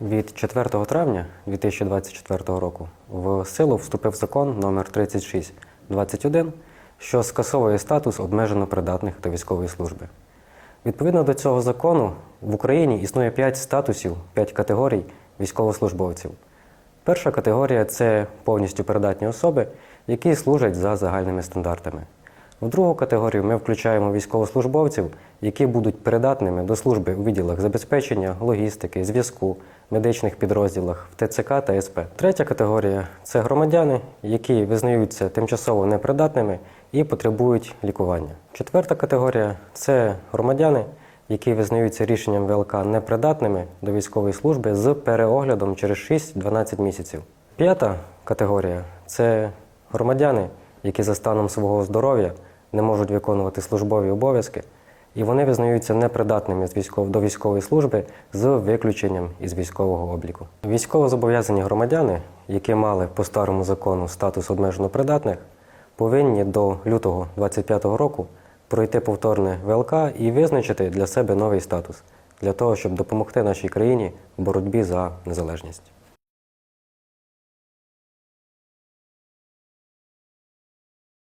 Від 4 травня 2024 року в силу вступив закон номер 3621, що скасовує статус обмежено придатних до військової служби. Відповідно до цього закону в Україні існує 5 статусів, 5 категорій військовослужбовців. Перша категорія це повністю придатні особи, які служать за загальними стандартами. В другу категорію ми включаємо військовослужбовців, які будуть придатними до служби у відділах забезпечення, логістики, зв'язку, медичних підрозділах в ТЦК та СП. Третя категорія це громадяни, які визнаються тимчасово непридатними і потребують лікування. Четверта категорія це громадяни, які визнаються рішенням ВЛК непридатними до військової служби з переоглядом через 6-12 місяців. П'ята категорія це громадяни, які за станом свого здоров'я не можуть виконувати службові обов'язки, і вони визнаються непридатними з військов... до військової служби з виключенням із військового обліку. Військовозобов'язані громадяни, які мали по старому закону статус обмежено придатних, повинні до лютого 2025 року пройти повторне ВЛК і визначити для себе новий статус для того, щоб допомогти нашій країні в боротьбі за незалежність.